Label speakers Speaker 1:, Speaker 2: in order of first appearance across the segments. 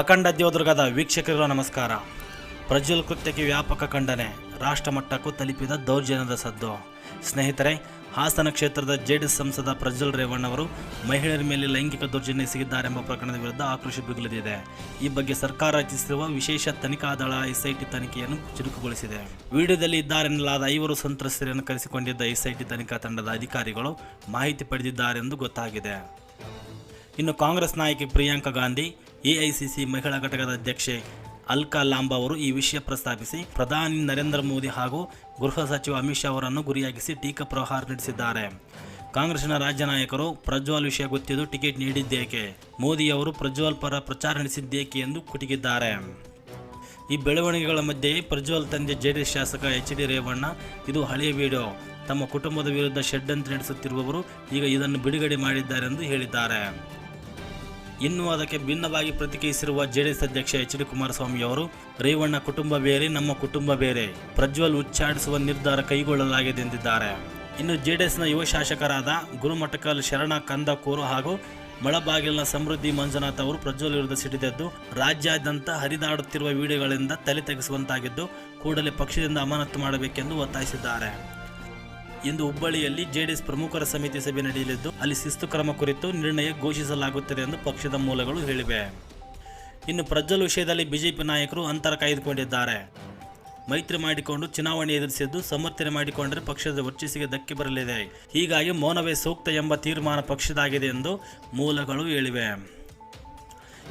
Speaker 1: ಅಖಂಡ ದೇವದುರ್ಗದ ವೀಕ್ಷಕರಿಗೂ ನಮಸ್ಕಾರ. ಪ್ರಜ್ವಲ್ ಕೃತ್ಯಕ್ಕೆ ವ್ಯಾಪಕ ಖಂಡನೆ. ರಾಷ್ಟ್ರಮಟ್ಟಕ್ಕೂ ತಲುಪಿದ ದೌರ್ಜನ್ಯದ ಸದ್ದು. ಸ್ನೇಹಿತರೆ, ಹಾಸನ ಕ್ಷೇತ್ರದ ಜೆಡಿಎಸ್ ಸಂಸದ ಪ್ರಜ್ವಲ್ ರೇವಣ್ಣವರು ಮಹಿಳೆಯರ ಮೇಲೆ ಲೈಂಗಿಕ ದೌರ್ಜನ್ಯ ಎಸಗಿದ್ದಾರೆಂಬ ಪ್ರಕರಣದ ವಿರುದ್ಧ ಆಕ್ರೋಶ ಬಿಗುಲಿದೆ. ಈ ಬಗ್ಗೆ ಸರ್ಕಾರ ರಚಿಸಿರುವ ವಿಶೇಷ ತನಿಖಾ ದಳ ಎಸ್ಐಟಿ ತನಿಖೆಯನ್ನು ಚುರುಕುಗೊಳಿಸಿದೆ. ವಿಡಿಯೋದಲ್ಲಿ ಇದ್ದಾರೆನ್ನಲಾದ ಐವರು ಸಂತ್ರಸ್ತರನ್ನು ಕರೆಸಿಕೊಂಡಿದ್ದ ಎಸ್ಐಟಿ ತನಿಖಾ ತಂಡದ ಅಧಿಕಾರಿಗಳು ಮಾಹಿತಿ ಪಡೆದಿದ್ದಾರೆಂದು ಗೊತ್ತಾಗಿದೆ. ಇನ್ನು ಕಾಂಗ್ರೆಸ್ ನಾಯಕಿ ಪ್ರಿಯಾಂಕಾ ಗಾಂಧಿ ಎಐಸಿಸಿ ಮಹಿಳಾ ಘಟಕದ ಅಧ್ಯಕ್ಷೆ ಅಲ್ಕಾ ಲಾಂಬಾ ಅವರು ಈ ವಿಷಯ ಪ್ರಸ್ತಾಪಿಸಿ, ಪ್ರಧಾನಿ ನರೇಂದ್ರ ಮೋದಿ ಹಾಗೂ ಗೃಹ ಸಚಿವ ಅಮಿತ್ ಶಾ ಅವರನ್ನು ಗುರಿಯಾಗಿಸಿ ಟೀಕಾ ಪ್ರಹಾರ ನಡೆಸಿದ್ದಾರೆ. ಕಾಂಗ್ರೆಸ್ನ ರಾಜ್ಯ ನಾಯಕರು ಪ್ರಜ್ವಲ್ ವಿಷಯ ಗೊತ್ತಿದ್ದು ಟಿಕೆಟ್ ನೀಡಿದ್ದೇಕೆ? ಮೋದಿ ಅವರು ಪ್ರಜ್ವಲ್ ಪರ ಪ್ರಚಾರ ನಡೆಸಿದ್ದೇಕೆ ಎಂದು ಕುಟುಕಿದ್ದಾರೆ. ಈ ಬೆಳವಣಿಗೆಗಳ ಮಧ್ಯೆಯೇ ಪ್ರಜ್ವಲ್ ತಂದೆ ಜೆಡಿಎಸ್ ಶಾಸಕ ಎಚ್ ಡಿ ರೇವಣ್ಣ, ಇದು ಹಳೆಯ ವಿಡಿಯೋ. ತಮ್ಮ ಕುಟುಂಬದ ವಿರುದ್ಧ ಷಡ್ಯಂತ್ರ ನಡೆಸುತ್ತಿರುವವರು ಈಗ ಇದನ್ನು ಬಿಡುಗಡೆ ಮಾಡಿದ್ದಾರೆ ಎಂದು ಹೇಳಿದ್ದಾರೆ. ಇನ್ನು ಅದಕ್ಕೆ ಭಿನ್ನವಾಗಿ ಪ್ರತಿಕ್ರಿಯಿಸಿರುವ ಜೆಡಿಎಸ್ ಅಧ್ಯಕ್ಷ ಎಚ್ ಡಿ ಕುಮಾರಸ್ವಾಮಿ ಅವರು, ರೇವಣ್ಣ ಕುಟುಂಬ ಬೇರೆ, ನಮ್ಮ ಕುಟುಂಬ ಬೇರೆ. ಪ್ರಜ್ವಲ್ ಉಚ್ಚಾಟಿಸುವ ನಿರ್ಧಾರ ಕೈಗೊಳ್ಳಲಾಗಿದೆ ಎಂದಿದ್ದಾರೆ. ಇನ್ನು ಜೆಡಿಎಸ್ನ ಯುವ ಶಾಸಕರಾದ ಗುರುಮಠಕಲ್, ಶರಣ ಕಂದಕೂರು ಹಾಗೂ ಮಳಬಾಗಿಲಿನ ಸಮೃದ್ಧಿ ಮಂಜುನಾಥ್ ಅವರು ಪ್ರಜ್ವಲ್ ವಿರುದ್ಧ ಸಿಡಿದೆದ್ದು, ರಾಜ್ಯಾದ್ಯಂತ ಹರಿದಾಡುತ್ತಿರುವ ವಿಡಿಯೋಗಳಿಂದ ತಲೆ ತೆಗೆಸುವಂತಾಗಿದ್ದು, ಕೂಡಲೇ ಪಕ್ಷದಿಂದ ಅಮಾನತು ಮಾಡಬೇಕೆಂದು ಒತ್ತಾಯಿಸಿದ್ದಾರೆ. ಇಂದು ಹುಬ್ಬಳ್ಳಿಯಲ್ಲಿ ಜೆಡಿಎಸ್ ಪ್ರಮುಖರ ಸಮಿತಿ ಸಭೆ ನಡೆಯಲಿದ್ದು, ಅಲ್ಲಿ ಶಿಸ್ತು ಕ್ರಮ ಕುರಿತು ನಿರ್ಣಯ ಘೋಷಿಸಲಾಗುತ್ತದೆ ಎಂದು ಪಕ್ಷದ ಮೂಲಗಳು ಹೇಳಿವೆ. ಇನ್ನು ಪ್ರಜ್ವಲ್ ವಿಷಯದಲ್ಲಿ ಬಿಜೆಪಿ ನಾಯಕರು ಅಂತರ ಕಾಯ್ದುಕೊಂಡಿದ್ದಾರೆ. ಮೈತ್ರಿ ಮಾಡಿಕೊಂಡು ಚುನಾವಣೆ ಎದುರಿಸಿದ್ದು ಸಮರ್ಥನೆ ಮಾಡಿಕೊಂಡರೆ ಪಕ್ಷದ ವರ್ಚಸ್ಸಿಗೆ ಧಕ್ಕೆ ಬರಲಿದೆ. ಹೀಗಾಗಿ ಮೌನವೇ ಸೂಕ್ತ ಎಂಬ ತೀರ್ಮಾನ ಪಕ್ಷದಾಗಿದೆ ಎಂದು ಮೂಲಗಳು ಹೇಳಿವೆ.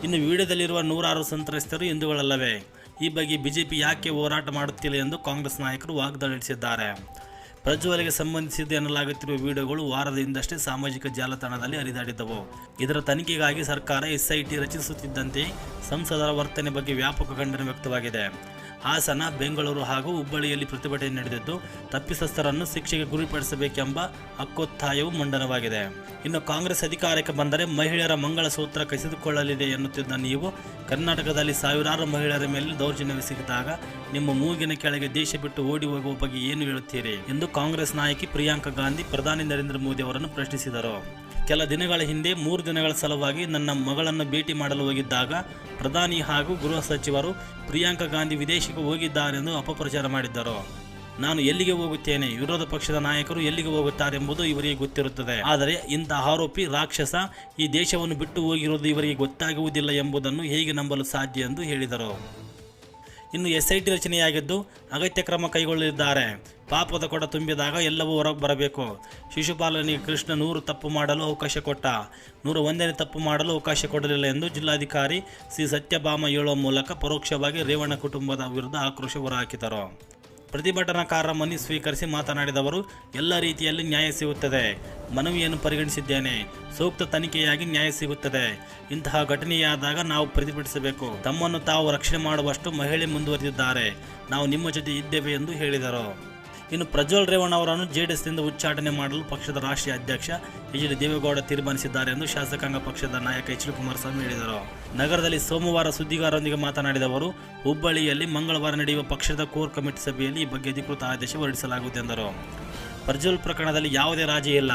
Speaker 1: ಇನ್ನು ವಿಡಿಯೋದಲ್ಲಿರುವ ನೂರಾರು ಸಂತ್ರಸ್ತರು ಹಿಂದೂಗಳಲ್ಲವೇ. ಈ ಬಗ್ಗೆ ಬಿಜೆಪಿ ಯಾಕೆ ಹೋರಾಟ ಮಾಡುತ್ತಿಲ್ಲ ಎಂದು ಕಾಂಗ್ರೆಸ್ ನಾಯಕರು ವಾಗ್ದಾಳಿ ನಡೆಸಿದ್ದಾರೆ. ಪ್ರಜ್ವಲಿಗೆ ಸಂಬಂಧಿಸಿದ್ದು ಎನ್ನಲಾಗುತ್ತಿರುವ ವಿಡಿಯೋಗಳು ವಾರದ ಹಿಂದಷ್ಟೇ ಸಾಮಾಜಿಕ ಜಾಲತಾಣದಲ್ಲಿ ಹರಿದಾಡಿದ್ದವು. ಇದರ ತನಿಖೆಗಾಗಿ ಸರ್ಕಾರ ಎಸ್ಐಟಿ ರಚಿಸುತ್ತಿದ್ದಂತೆ ಸಂಸದರ ವರ್ತನೆ ಬಗ್ಗೆ ವ್ಯಾಪಕ ಖಂಡನೆ ವ್ಯಕ್ತವಾಗಿದೆ. ಹಾಸನ, ಬೆಂಗಳೂರು ಹಾಗೂ ಹುಬ್ಬಳ್ಳಿಯಲ್ಲಿ ಪ್ರತಿಭಟನೆ ನಡೆದಿದ್ದು, ತಪ್ಪಿತಸ್ಥರನ್ನು ಶಿಕ್ಷೆಗೆ ಗುರಿಪಡಿಸಬೇಕೆಂಬ ಹಕ್ಕೊತ್ತಾಯವು ಮಂಡನವಾಗಿದೆ. ಇನ್ನು ಕಾಂಗ್ರೆಸ್ ಅಧಿಕಾರಕ್ಕೆ ಬಂದರೆ ಮಹಿಳೆಯರ ಮಂಗಳಸೂತ್ರ ಕಸಿದುಕೊಳ್ಳಲಿದೆ ಎನ್ನುತ್ತಿದ್ದ ನೀವು, ಕರ್ನಾಟಕದಲ್ಲಿ ಸಾವಿರಾರು ಮಹಿಳೆಯರ ಮೇಲೆ ದೌರ್ಜನ್ಯವೆಸಗಿದಾಗ ನಿಮ್ಮ ಮೂಗಿನ ಕೆಳಗೆ ದೇಶ ಬಿಟ್ಟು ಓಡಿ ಹೋಗುವ ಬಗ್ಗೆ ಏನು ಹೇಳುತ್ತೀರಿ? ಎಂದು ಕಾಂಗ್ರೆಸ್ ನಾಯಕಿ ಪ್ರಿಯಾಂಕಾ ಗಾಂಧಿ ಪ್ರಧಾನಿ ನರೇಂದ್ರ ಮೋದಿ ಅವರನ್ನು ಪ್ರಶ್ನಿಸಿದರು. ಕೆಲ ದಿನಗಳ ಹಿಂದೆ, ಮೂರು ದಿನಗಳ ಸಲುವಾಗಿ ನನ್ನ ಮಗಳನ್ನು ಭೇಟಿ ಮಾಡಲು ಹೋಗಿದ್ದಾಗ ಪ್ರಧಾನಿ ಹಾಗೂ ಗೃಹ ಸಚಿವರು ಪ್ರಿಯಾಂಕಾ ಗಾಂಧಿ ವಿದೇಶಕ್ಕೆ ಹೋಗಿದ್ದಾರೆಂದು ಅಪಪ್ರಚಾರ ಮಾಡಿದ್ದರು. ನಾನು ಎಲ್ಲಿಗೆ ಹೋಗುತ್ತೇನೆ? ವಿರೋಧ ಪಕ್ಷದ ನಾಯಕರು ಎಲ್ಲಿಗೆ ಹೋಗುತ್ತಾರೆಂಬುದು ಇವರಿಗೆ ಗೊತ್ತಿರುತ್ತದೆ. ಆದರೆ ಇಂಥ ಆರೋಪಿ, ರಾಕ್ಷಸ ಈ ದೇಶವನ್ನು ಬಿಟ್ಟು ಹೋಗಿರುವುದು ಇವರಿಗೆ ಗೊತ್ತಾಗುವುದಿಲ್ಲ ಎಂಬುದನ್ನು ಹೇಗೆ ನಂಬಲು ಸಾಧ್ಯ ಎಂದು ಹೇಳಿದರು. ಇನ್ನು ಎಸ್ಐಟಿ ರಚನೆಯಾಗಿದ್ದು ಅಗತ್ಯ ಕ್ರಮ ಕೈಗೊಳ್ಳಲಿದ್ದಾರೆ. ಪಾಪದ ಕೊಡ ತುಂಬಿದಾಗ ಎಲ್ಲವೂ ಹೊರಗೆ ಬರಬೇಕು. ಶಿಶುಪಾಲನಿಗೆ ಕೃಷ್ಣ ನೂರು ತಪ್ಪು ಮಾಡಲು ಅವಕಾಶ ಕೊಟ್ಟ. ನೂರ ಒಂದನೇ ತಪ್ಪು ಮಾಡಲು ಅವಕಾಶ ಕೊಡಲಿಲ್ಲ ಎಂದು ಜಿಲ್ಲಾಧಿಕಾರಿ ಸಿ ಸತ್ಯಭಾಮ ಹೇಳುವ ಮೂಲಕ ಪರೋಕ್ಷವಾಗಿ ರೇವಣ್ಣ ಕುಟುಂಬದ ವಿರುದ್ಧ ಆಕ್ರೋಶ ಹೊರಹಾಕಿದರು. ಪ್ರತಿಭಟನಾಕಾರರ ಮನವಿ ಸ್ವೀಕರಿಸಿ ಮಾತನಾಡಿದವರು, ಎಲ್ಲ ರೀತಿಯಲ್ಲಿ ನ್ಯಾಯ ಸಿಗುತ್ತದೆ. ಮನವಿಯನ್ನು ಪರಿಗಣಿಸಿದ್ದೇನೆ. ಸೂಕ್ತ ತನಿಖೆಯಾಗಿ ನ್ಯಾಯ ಸಿಗುತ್ತದೆ. ಇಂತಹ ಘಟನೆಯಾದಾಗ ನಾವು ಪ್ರತಿಭಟಿಸಬೇಕು. ತಮ್ಮನ್ನು ತಾವು ರಕ್ಷಣೆ ಮಾಡುವಷ್ಟು ಮಹಿಳೆ ಮುಂದುವರೆದಿದ್ದಾರೆ. ನಾವು ನಿಮ್ಮ ಜೊತೆ ಇದ್ದೇವೆ ಎಂದು ಹೇಳಿದರು. ಇನ್ನು ಪ್ರಜ್ವಲ್ ರೇವಣ್ಣ ಅವರನ್ನು ಜೆಡಿಎಸ್ನಿಂದ ಉಚ್ಚಾಟನೆ ಮಾಡಲು ಪಕ್ಷದ ರಾಷ್ಟ್ರೀಯ ಅಧ್ಯಕ್ಷ ಎಚ್ ಡಿ ದೇವೇಗೌಡ ತೀರ್ಮಾನಿಸಿದ್ದಾರೆ ಎಂದು ಶಾಸಕಾಂಗ ಪಕ್ಷದ ನಾಯಕ ಎಚ್ ಡಿ ಕುಮಾರಸ್ವಾಮಿ ಹೇಳಿದರು. ನಗರದಲ್ಲಿ ಸೋಮವಾರ ಸುದ್ದಿಗಾರರೊಂದಿಗೆ ಮಾತನಾಡಿದ ಅವರು, ಹುಬ್ಬಳ್ಳಿಯಲ್ಲಿ ಮಂಗಳವಾರ ನಡೆಯುವ ಪಕ್ಷದ ಕೋರ್ ಕಮಿಟಿ ಸಭೆಯಲ್ಲಿ ಈ ಬಗ್ಗೆ ಅಧಿಕೃತ ಆದೇಶ ಹೊರಡಿಸಲಾಗುವುದು ಎಂದರು. ಪ್ರಜ್ವಲ್ ಪ್ರಕರಣದಲ್ಲಿ ಯಾವುದೇ ರಾಜಿ ಇಲ್ಲ.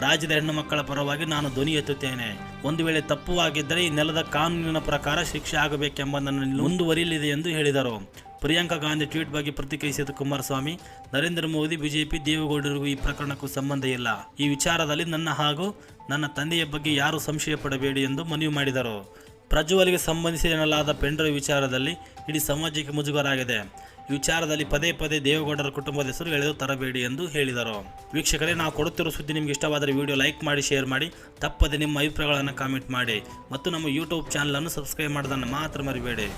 Speaker 1: ರಾಜ್ಯದ ಹೆಣ್ಣು ಮಕ್ಕಳ ಪರವಾಗಿ ನಾನು ಧ್ವನಿ ಎತ್ತುತ್ತೇನೆ. ಒಂದು ವೇಳೆ ತಪ್ಪುವಾಗಿದ್ದರೆ ಈ ನೆಲದ ಕಾನೂನಿನ ಪ್ರಕಾರ ಶಿಕ್ಷೆ ಆಗಬೇಕೆಂಬ ನನ್ನ ಮುಂದುವರಿಯಲಿದೆ ಎಂದು ಹೇಳಿದರು. ಪ್ರಿಯಾಂಕಾ ಗಾಂಧಿ ಟ್ವೀಟ್ ಬಗ್ಗೆ ಪ್ರತಿಕ್ರಿಯಿಸಿದ ಕುಮಾರಸ್ವಾಮಿ, ನರೇಂದ್ರ ಮೋದಿ, ಬಿಜೆಪಿ, ದೇವೇಗೌಡರಿಗೂ ಈ ಪ್ರಕರಣಕ್ಕೂ ಸಂಬಂಧ ಇಲ್ಲ. ಈ ವಿಚಾರದಲ್ಲಿ ನನ್ನ ಹಾಗೂ ನನ್ನ ತಂದೆಯ ಬಗ್ಗೆ ಯಾರೂ ಸಂಶಯ ಪಡಬೇಡಿ ಎಂದು ಮನವಿ ಮಾಡಿದರು. ಪ್ರಜ್ವಲ್ಗೆ ಸಂಬಂಧಿಸಿ ಎನ್ನಲಾದ ಪೆಂಡ್ರೈವ್ ವಿಚಾರದಲ್ಲಿ ಇಡೀ ಸಮಾಜಕ್ಕೆ ಮುಜುಗರಾಗಿದೆ. ಈ ವಿಚಾರದಲ್ಲಿ ಪದೇ ಪದೇ ದೇವೇಗೌಡರ ಕುಟುಂಬದ ಹೆಸರು ಎಳೆದು ತರಬೇಡಿ ಎಂದು ಹೇಳಿದರು. ವೀಕ್ಷಕರೇ, ನಾವು ಕೊಡುತ್ತಿರುವ ಸುದ್ದಿ ನಿಮ್ಗೆ ಇಷ್ಟವಾದರೆ ವಿಡಿಯೋ ಲೈಕ್ ಮಾಡಿ, ಶೇರ್ ಮಾಡಿ, ತಪ್ಪದೆ ನಿಮ್ಮ ಅಭಿಪ್ರಾಯಗಳನ್ನು ಕಾಮೆಂಟ್ ಮಾಡಿ ಮತ್ತು ನಮ್ಮ ಯೂಟ್ಯೂಬ್ ಚಾನಲನ್ನು ಸಬ್ಸ್ಕ್ರೈಬ್ ಮಾಡೋದನ್ನು ಮಾತ್ರ ಮರಿಬೇಡಿ.